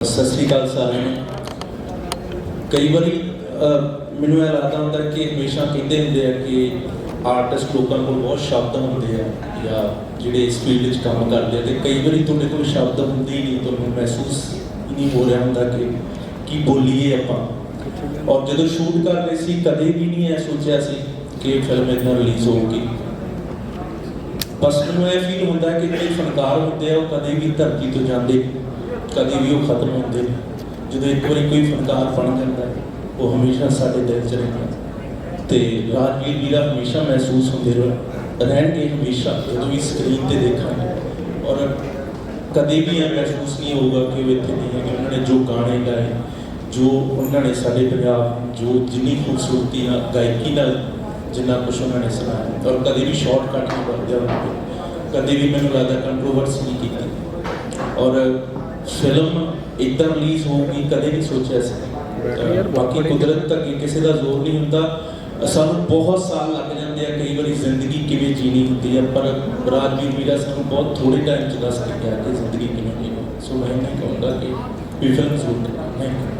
ਸਤਿ ਸ੍ਰੀ ਅਕਾਲ ਸਾਰਿਆਂ ਨੂੰ। ਕਈ ਵਾਰੀ ਮੈਨੂੰ ਇਹ ਲੱਗਦਾ ਹੁੰਦਾ ਕਿ ਹਮੇਸ਼ਾ ਕਹਿੰਦੇ ਹੁੰਦੇ ਆ ਕਿ ਆਰਟਿਸਟ ਲੋਕਾਂ ਕੋਲ ਬਹੁਤ ਸ਼ਬਦ ਹੁੰਦੇ ਆ ਜਾਂ ਜਿਹੜੇ ਇਸ ਫੀਲਡ ਵਿੱਚ ਕੰਮ ਕਰਦੇ ਆ ਤੇ ਕਈ ਵਾਰੀ ਤੁਹਾਡੇ ਕੋਲ ਸ਼ਬਦ ਹੁੰਦੇ ਹੀ ਨਹੀਂ, ਤੁਹਾਨੂੰ ਮਹਿਸੂਸ ਨਹੀਂ ਹੋ ਰਿਹਾ ਹੁੰਦਾ ਕਿ ਕੀ ਬੋਲੀਏ ਆਪਾਂ। ਔਰ ਜਦੋਂ ਸ਼ੂਟ ਕਰ ਰਹੇ ਸੀ, ਕਦੇ ਵੀ ਨਹੀਂ ਇਹ ਸੋਚਿਆ ਸੀ ਕਿ ਫਿਲਮ ਇਦਾਂ ਰਿਲੀਜ਼ ਹੋਊਗੀ। ਬਸ ਮੈਨੂੰ ਇਹ ਫੀਲ ਹੁੰਦਾ ਕਿ ਕਈ ਫਨਕਾਰ ਹੁੰਦੇ ਆ, ਉਹ ਕਦੇ ਵੀ ਧਰਤੀ ਤੋਂ ਜਾਂਦੇ ਕਦੇ ਵੀ ਉਹ ਖਤਮ ਹੁੰਦੇ ਨੇ। ਜਦੋਂ ਇੱਕ ਵਾਰੀ ਕੋਈ ਫਨਕਾਰ ਬਣ ਜਾਂਦਾ ਹੈ, ਉਹ ਹਮੇਸ਼ਾ ਸਾਡੇ ਦਿਲ 'ਚ ਰਹਿੰਦਾ ਤੇ ਰਾਜਵੀਰ ਵੀਰਾ ਹਮੇਸ਼ਾ ਮਹਿਸੂਸ ਹੁੰਦੇ ਰਹੇ। ਰਹਿਣਗੇ ਹਮੇਸ਼ਾ ਜਦੋਂ ਵੀ ਸਕਰੀਨ ਤੇ ਦੇਖਾਂਗੇ। ਔਰ ਕਦੇ ਵੀ ਇਹ ਮਹਿਸੂਸ ਨਹੀਂ ਹੋਊਗਾ ਕਿ ਉਹ ਇੱਥੇ ਨਹੀਂ ਹੈ ਕਿ ਉਹਨਾਂ ਨੇ ਜੋ ਗਾਣੇ ਗਾਏ ਜੋ ਉਹਨਾਂ ਨੇ ਸਾਡੇ ਪੰਜਾਬ ਜੋ ਜਿੰਨੀ ਖੂਬਸੂਰਤੀ ਨਾਲ ਗਾਇਕੀ ਨਾਲ ਜਿੰਨਾ ਕੁਝ ਉਹਨਾਂ ਨੇ ਸੁਣਾਇਆ। ਔਰ ਕਦੇ ਵੀ ਸ਼ਾਰਟਕਟ ਨਹੀਂ ਵਰਤਿਆ ਉਹਨਾਂ ਨੇ ਕਦੇ ਵੀ ਮੈਨੂੰ ਲੱਗਦਾ ਕੰਟਰੋਵਰਸੀ ਨਹੀਂ ਕੀਤੀ। ਔਰ ਫਿਲਮ ਇਦਾਂ ਰਿਲੀਜ਼ ਹੋਊਗੀ ਕਦੇ ਨਹੀਂ ਸੋਚਿਆ ਸੀ। ਬਾਕੀ ਕੁਦਰਤ ਤੱਕ ਕਿਸੇ ਦਾ ਜ਼ੋਰ ਨਹੀਂ ਹੁੰਦਾ। ਸਾਨੂੰ ਬਹੁਤ ਸਾਲ ਲੱਗ ਜਾਂਦੇ ਆ ਕਈ ਵਾਰੀ ਜ਼ਿੰਦਗੀ ਕਿਵੇਂ ਜੀਣੀ ਹੁੰਦੀ ਹੈ ਪਰ ਰਾਜਵੀਰ ਵੀਰਾ ਸਾਨੂੰ ਬਹੁਤ ਥੋੜੇ ਟਾਈਮ ਚ ਦੱਸ ਕੇ ਗਿਆ ਕਿ ਜ਼ਿੰਦਗੀ ਕਿਵੇਂ ਜੀਣੀ। ਸੋ ਮੈਂ ਨਹੀਂ ਕਹੂੰਗਾ ਕਿ ਵੀ ਫਿਲਮ ਜ਼ਰੂਰ you.